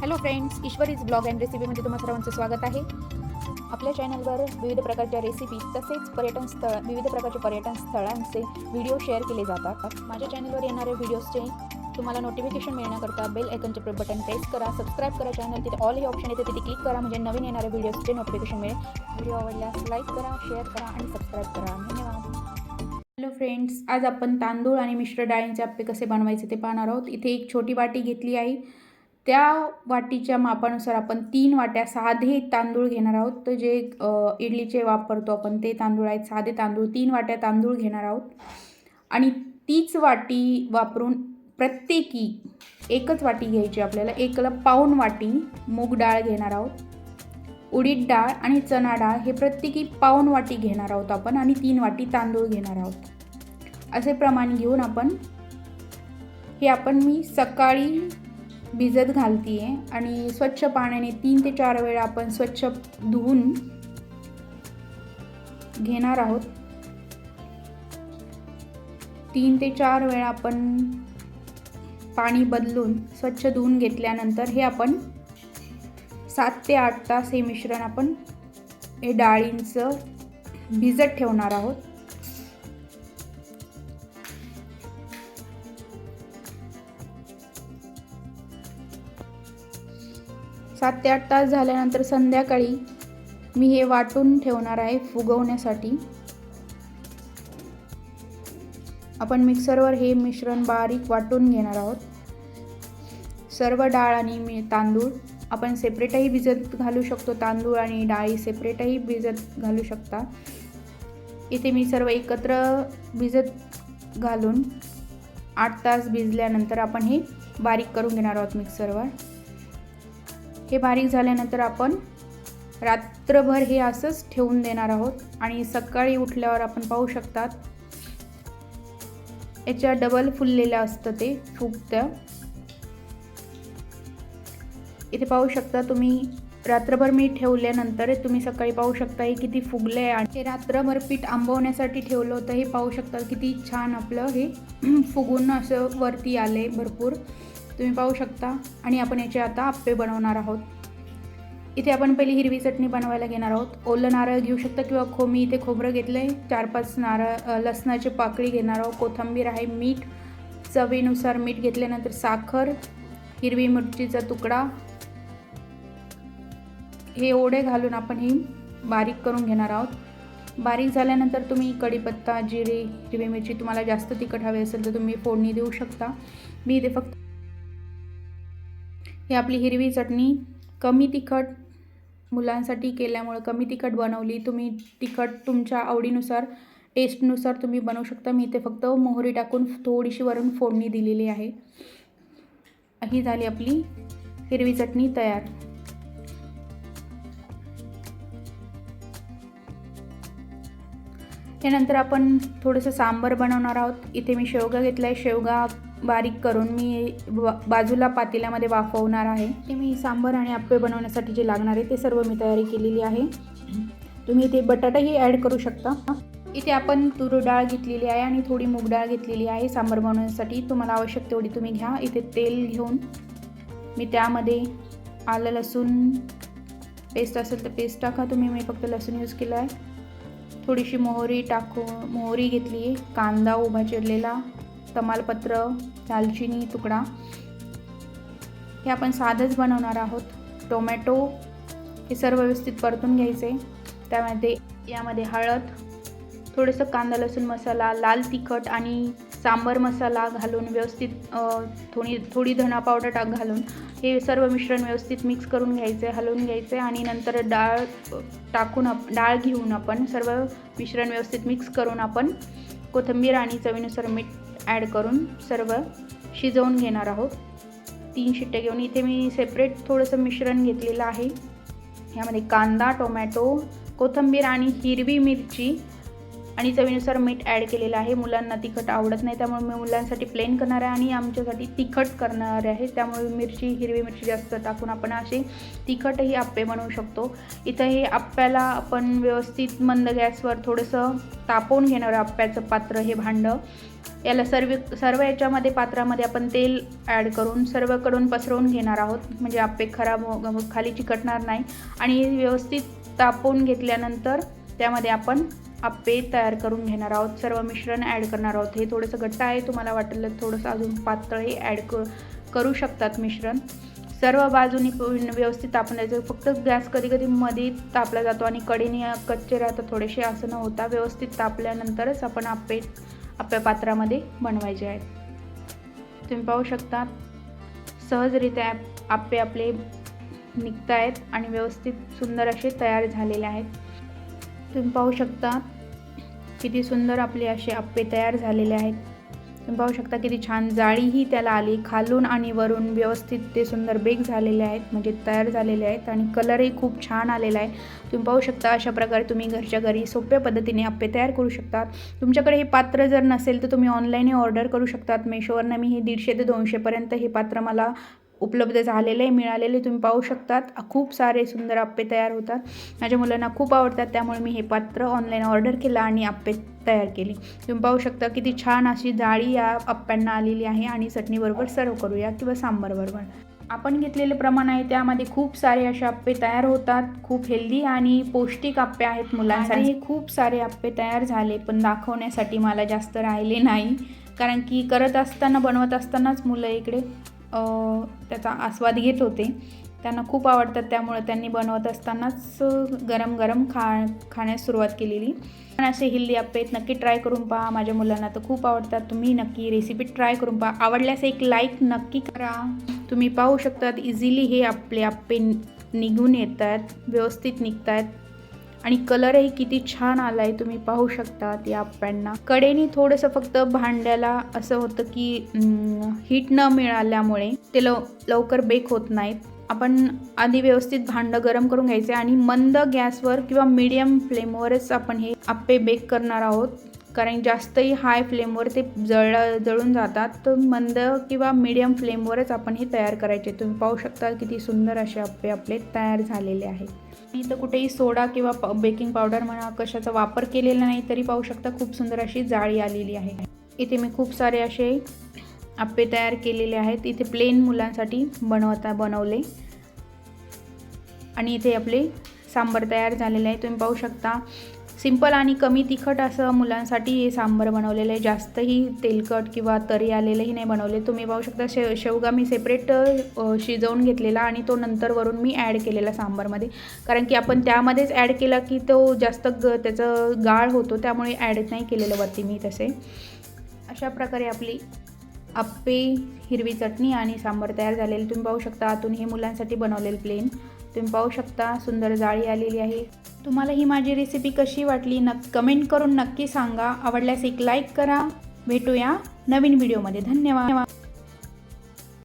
Hello friends Ishwari's blog and रेसिपीमध्ये तुम्हा सर्वांचं स्वागत आहे. आपल्या चॅनलवर विविध प्रकारच्या रेसिपी तसेच पर्यटन स्थळ विविध प्रकारच्या पर्यटन स्थळांचे व्हिडिओ शेअर केले जातात. माझ्या चॅनलवर येणाऱ्या व्हिडिओजचे तुम्हाला नोटिफिकेशन मिळण्याकरता बेल आयकनचे बटन प्रेस करा सबस्क्राईब करा चॅनल तिथे ऑल हे ऑप्शन येते तिथे क्लिक करा म्हणजे नवीन येणाऱ्या व्हिडिओजचे नोटिफिकेशन मिळेल. व्हिडिओ आवडल्यास लाईक करा शेअर करा आणि सबस्क्राईब करा. धन्यवाद. हॅलो फ्रेंड्स आज आपण तांदूळ आणि मिश्र डाळींचे आप्पे कसे बनवायचे ते पाहणार आहोत. इथे एक छोटी वाटी घेतली आहे. त्या वाटीच्या मापानुसार आपण तीन वाट्या साधे तांदूळ घेणार आहोत. तर जे इडलीचे वापरतो आपण ते तांदूळ आहेत साधे तांदूळ तीन वाट्या तांदूळ घेणार आहोत. आणि तीच वाटी वापरून प्रत्येकी एकच वाटी घ्यायची आपल्याला. एकला पाऊण वाटी मूग डाळ घेणार आहोत. उडीद डाळ आणि चणा डाळ हे प्रत्येकी पाऊण वाटी घेणार आहोत आपण आणि तीन वाटी तांदूळ घेणार आहोत. असे प्रमाण घेऊन आपण हे आपण मी सकाळी भिजत घालते आहे आणि स्वच्छ पाण्याने तीन ते चार वेळा आपण स्वच्छ धुवून घेणार आहोत. तीन ते चार वेळा आपण पाणी बदलून स्वच्छ धुवून घेतल्यानंतर हे आपण सात ते आठ तास हे मिश्रण आपण हे डाळींचं भिजत ठेवणार आहोत. सात ते आठ तास झाल्यानंतर संध्याकाळी मी हे वाटून ठेवणार आहे फुगवण्यासाठी. आपण मिक्सरवर हे मिश्रण बारीक वाटून घेणार आहोत. सर्व डाळ आणि मी तांदूळ आपण सेपरेटही भिजत घालू शकतो तांदूळ आणि डाळी सेपरेटही भिजत घालू शकता. इथे मी सर्व एकत्र भिजत घालून आठ तास भिजल्यानंतर आपण हे बारीक करून घेणार आहोत मिक्सरवर. हे बारीक झाल्यानंतर आपण रात्रभर हे असंच ठेवून देणार आहोत. आणि सकाळी उठल्यावर आपण पाहू शकतात याच्या डबल फुललेलं असतं ते फुगतं इथे पाहू शकता तुम्ही रात्रभर मी ठेवल्यानंतर तुम्ही सकाळी पाहू शकता हे किती फुगले आहे आणि हे रात्रभर पीठ आंबवण्यासाठी ठेवलं होतं हे पाहू शकता किती छान आपलं हे फुगून असं वरती आले भरपूर. तुम्ही पाहू शकता. आणि आपण याचे आता आप्पे बनवणार आहोत. इथे आपण पहिली हिरवी चटणी बनवायला घेणार आहोत. ओलं नारळ घेऊ शकता किंवा खो मी इथे खोबरं घेतलं आहे चार पाच नारळ लसणाची पाकळी घेणार आहोत. कोथिंबीर आहे मीठ. चवीनुसार मीठ घेतल्यानंतर साखर हिरवी मिरचीचा तुकडा. हे ओढे घालून आपण ही बारीक करून घेणार आहोत. बारीक झाल्यानंतर तुम्ही कढीपत्ता जिरे हिरवी मिरची तुम्हाला जास्त तिखट हवे असेल तर तुम्ही फोडणी देऊ शकता. मी इथे फक्त ही आपली हिरवी चटणी कमी तिखट मुलांसाठी केल्यामुळं कमी तिखट बनवली. तुम्ही तिखट तुमच्या आवडीनुसार टेस्टनुसार तुम्ही बनवू शकता. मी इथे फक्त मोहरी टाकून थोडीशी वरून फोडणी दिलेली आहे. ही झाली आपली हिरवी चटणी तयार. त्यानंतर आपण थोडंसं सांबर बनवणार आहोत. इथे मी शेवगा घेतला आहे शेवगा बारीक करून मी बाजूला पातेल्यामध्ये वाफवणार आहे. ते मी सांबर आणि आप्पे बनवण्यासाठी जे लागणार आहे ते सर्व मी तयारी केलेली आहे. तुम्ही इथे बटाटाही ॲड करू शकता. इथे आपण तूर डाळ घेतलेली आहे आणि थोडी मूग डाळ घेतलेली आहे सांबर बनवण्यासाठी. तुम्हाला आवश्यक तेवढी तुम्ही घ्या. इथे तेल घेऊन मी त्यामध्ये आलं लसूण. पेस्ट असेल तर पेस्ट टाका. तुम्ही मी फक्त लसूण यूज केलं आहे. थोडीशी मोहरी टाकू मोहरी घेतली आहे. कांदा उभा चिरलेला तमालपत्र दालचिनी तुकडा. हे आपण साधंच बनवणार आहोत. टोमॅटो हे सर्व व्यवस्थित परतून घ्यायचे. त्यामध्ये यामध्ये हळद थोडंसं कांदा लसूण मसाला लाल तिखट आणि सांबर मसाला घालून व्यवस्थित थोडी थोडी धना पावडर टाक घालून हे सर्व मिश्रण व्यवस्थित मिक्स करून घ्यायचे हलवून घ्यायचे आणि नंतर डाळ टाकून आप डाळ घेऊन आपण सर्व मिश्रण व्यवस्थित मिक्स करून आपण कोथिंबीर आणि चवीनुसार मीठ ॲड करून सर्व शिजवून घेणार आहोत. तीन शिट्टे घेऊन इथे मी सेपरेट थोडंसं मिश्रण घेतलेलं आहे. ह्यामध्ये कांदा टोमॅटो कोथिंबीर आणि हिरवी मिरची आणि चवीनुसार मीठ ॲड केलेलं आहे. मुलांना तिखट आवडत नाही त्यामुळे मी मुलांसाठी प्लेन करणार आहे आणि आमच्यासाठी तिखट करणार आहे. त्यामुळे मिरची हिरवी मिरची जास्त टाकून आपण असे तिखटही आप्पे बनवू शकतो. इथं हे आप्प्याला आपण व्यवस्थित मंद गॅसवर थोडंसं तापवून घेणार आहे आप्प्याचं पात्र हे भांडं. याला सर्व सर्व याच्यामध्ये पात्रामध्ये आपण तेल ॲड करून सर्वकडून पसरवून घेणार आहोत. म्हणजे आप्पे खराब हो- खाली चिकटणार नाही. आणि व्यवस्थित तापवून घेतल्यानंतर त्यामध्ये आपण आप्पे तयार करून घेणार आहोत. सर्व मिश्रण ॲड करणार आहोत. हे थोडंसं घट्ट आहे. तुम्हाला वाटलं थोडंसं अजून पातळही ॲड क करू शकतात मिश्रण. सर्व बाजूनी व्यवस्थित व्यवस्थित तापण्याचं फक्त गॅस कधी कधी मध्ये तापला जातो आणि कडेने कच्चे राहतात. थोडेसे असं न होता व्यवस्थित तापल्यानंतरच आपण आप्पे आप्या पात्रामध्ये बनवायचे आहेत. तुम्ही पाहू शकता सहजरित्या ॲप आप्पे आपले निघत आहेत आणि व्यवस्थित सुंदर असे तयार झालेले आहेत. तुम्ही पाहू शकता किती सुंदर आपले असे आप्पे तयार झालेले आहेत. तुम्ही पाहू शकता किती छान जाळीही त्याला आली. खालून आणि वरून व्यवस्थित ते सुंदर बेक झालेले आहेत म्हणजे तयार झालेले आहेत आणि कलरही खूप छान आलेला आहे. तुम्ही पाहू शकता अशा प्रकारे तुम्ही घरच्या घरी सोप्या पद्धतीने आप्पे तयार करू शकता. तुमच्याकडे हे पात्र जर नसेल तर तुम्ही ऑनलाईनही ऑर्डर करू शकतात. मेशोवरनं मी हे दीडशे ते दोनशेपर्यंत हे पात्र मला उपलब्ध झालेले मिळालेले तुम्ही पाहू शकतात. खूप सारे सुंदर आप्पे तयार होतात. माझ्या मुलांना खूप आवडतात त्यामुळे मी हे पात्र ऑनलाईन ऑर्डर केलं आणि आप्पे तयार केली. तुम्ही पाहू शकता किती छान अशी जाळी या आप्प्यांना आलेली आहे आणि चटणीबरोबर सर्व करूया किंवा सांबारबरोबर. आपण घेतलेले प्रमाण आहे त्यामध्ये खूप सारे असे आप्पे तयार होतात. खूप हेल्दी आणि पौष्टिक आप्पे आहेत मुलांसाठी. खूप सारे आप्पे तयार झाले पण दाखवण्यासाठी मला जास्त राहिले नाही. कारण की करत असताना बनवत असतानाच मुलं इकडे त्याचा आस्वाद घेत होते. त्यांना खूप आवडतात त्यामुळे त्यांनी बनवत असतानाच गरम गरम खा खाण्यास सुरुवात केलेली. पण असे हिल्ली आप्पे नक्की ट्राय करून पहा. माझ्या मुलांना तर खूप आवडतात. तुम्ही नक्की रेसिपी ट्राय करून पहा. आवडल्यास एक लाईक नक्की करा. तुम्ही पाहू शकतात इझिली हे आपले आप्पे निघून येतात व्यवस्थित निघत आहेत आणि कलरही किती छान आला आहे तुम्ही पाहू शकतात या आप्प्यांना कडेने थोडंसं फक्त भांड्याला असं होतं की हीट न मिळाल्यामुळे ते लव लवकर बेक होत नाहीत. आपण आधी व्यवस्थित भांडं गरम करून घ्यायचे आणि मंद गॅसवर किंवा मीडियम फ्लेमवरच आपण हे आप्पे बेक करणार आहोत. कारण जास्तही हाय फ्लेमवर ते जळ जळून जातात. तर मंद किंवा मीडियम फ्लेमवरच आपण हे तयार करायचे. तुम्ही पाहू शकता किती सुंदर असे आप्पे आपले तयार झालेले आहेत. मी तर कुठेही सोडा किंवा प बेकिंग पावडर म्हणा कशाचा वापर केलेला नाही तरी पाहू शकता खूप सुंदर अशी जाळी आलेली आहे. इथे मी खूप सारे असे आप्पे तयार केलेले आहेत. इथे प्लेन मुलांसाठी बनवता बनवले. आणि इथे आपले सांबार तयार झालेले आहे. तुम्ही पाहू शकता सिंपल आणि कमी तिखट असं मुलांसाठी हे बनवलेलं आहे. जास्तही तेलकट किंवा तरी आलेलंही नाही बनवले. तुम्ही पाहू शकता शे शेवगा मी सेपरेट शिजवून घेतलेला आणि तो नंतर वरून मी ॲड केलेला सांबारमध्ये. कारण की आपण त्यामध्येच ॲड केला की तो जास्त ग त्याचं गाळ होतो त्यामुळे ॲड नाही केलेलं वरती मी तसे. अशा प्रकारे आपली आप्पे हिरवी चटणी आणि सांबार तयार झालेली. तुम्ही पाहू शकता आतून हे मुलांसाठी बनवलेलं प्लेन तुम्ही पाहू शकता सुंदर जाळी आलेली आहे. तुम्हाला ही माझी रेसिपी कशी वाटली नक् कमेंट करून नक्की सांगा. आवडल्यास एक लाईक करा. भेटूया नवीन व्हिडिओमध्ये धन्यवाद.